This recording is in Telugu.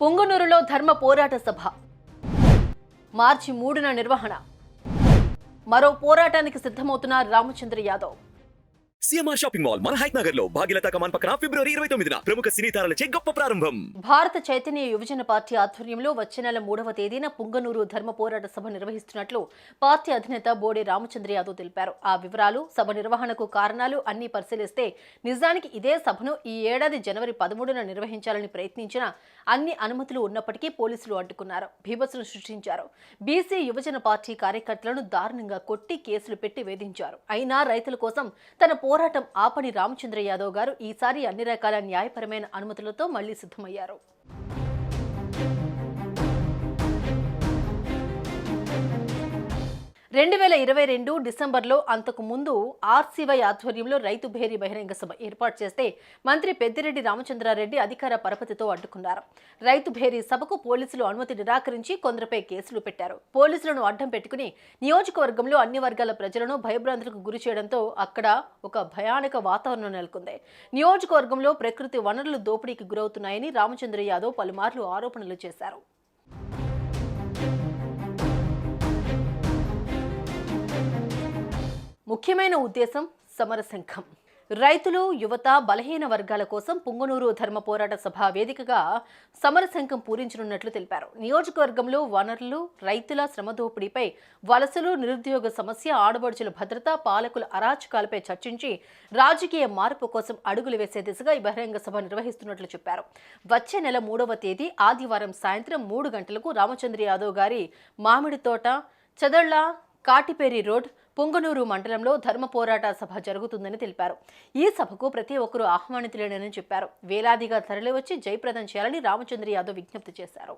పుంగునూరులో ధర్మ పోరాట సభ. మార్చి మూడున నిర్వహణ. మరో పోరాటానికి సిద్ధమవుతున్న Ramachandra Yadav. CMR shopping mall మన హైక్ నగర్లో భాగ్యలత కమాన్ పక్కన ఫిబ్రవరి ఇరవై తొమ్మిదిన ప్రముఖ సినీ తారలచే గొప్ప ప్రారంభం. భారత చైతన్య యువజన పార్టీ ఆధ్వర్యంలో వచ్చే నెల మూడవ తేదీన పుంగనూరు ధర్మ పోరాట సభ నిర్వహిస్తున్నట్లు పార్టీ అధినేత బోడే రామచంద్ర యాదవ్ తెలిపారు. ఆ వివరాలు సభ నిర్వహణకు కారణాలు అన్ని పరిశీలిస్తే నిజానికి ఇదే సభను ఈ ఏడాది జనవరి పదమూడున నిర్వహించాలని ప్రయత్నించిన అన్ని అనుమతులు ఉన్నప్పటికీ పోలీసులు అడ్డుకున్నారు. బీభత్సను సృష్టించారు. బీసీ యువజన పార్టీ కార్యకర్తలను దారుణంగా కొట్టి కేసులు పెట్టి వేధించారు. అయినా రైతుల కోసం తన పోరాటం ఆపని రామచంద్ర యాదవ్ గారు ఈసారి అన్ని రకాల న్యాయపరమైన అనుమతులతో మళ్ళీ సిద్ధమయ్యారు. రెండు వేల ఇరవై రెండు డిసెంబర్లో అంతకు ముందు ఆర్సీవై ఆధ్వర్యంలో రైతు భేరీ బహిరంగ సభ ఏర్పాటు చేస్తే మంత్రి పెద్దిరెడ్డి రామచంద్రారెడ్డి అధికార పరపతితో అడ్డుకున్నారు. రైతు భేరీ సభకు పోలీసులు అనుమతి నిరాకరించి కొందరిపై కేసులు పెట్టారు. పోలీసులను అడ్డం పెట్టుకుని నియోజకవర్గంలో అన్ని వర్గాల ప్రజలను భయభ్రాంతులకు గురి చేయడంతో అక్కడ ఒక భయానక వాతావరణం నెలకొంది. నియోజకవర్గంలో ప్రకృతి వనరులు దోపిడీకి గురవుతున్నాయని రామచంద్ర యాదవ్ పలుమార్లు ఆరోపణలు చేశారు. ముఖ్యమైన ఉద్దేశం సమరశంఖం రైతులు యువత బలహీన వర్గాల కోసం పుంగనూరు ధర్మ పోరాట సభ వేదికగా సమరశంఖం పూరించనున్నట్లు తెలిపారు. నియోజకవర్గంలో వనరులు రైతుల శ్రమదోపిడీపై వలసలు నిరుద్యోగ సమస్య ఆడబడుచుల భద్రత పాలకుల అరాచకాలపై చర్చించి రాజకీయ మార్పు కోసం అడుగులు వేసే దిశగా ఈ బహిరంగ సభ నిర్వహిస్తున్నట్లు చెప్పారు. వచ్చే నెల మూడవ తేదీ ఆదివారం సాయంత్రం మూడు గంటలకు రామచంద్ర యాదవ్ గారి మామిడి తోట చదళ్ళ కాటిపేరి రోడ్ పొంగనూరు మండలంలో ధర్మ పోరాట సభ జరుగుతుందని తెలిపారు. ఈ సభకు ప్రతి ఒక్కరూ ఆహ్వానితులేనని చెప్పారు. వేలాదిగా తరలివచ్చి జయప్రదం చేయాలని రామచంద్ర యాదవ్ విజ్ఞప్తి చేశారు.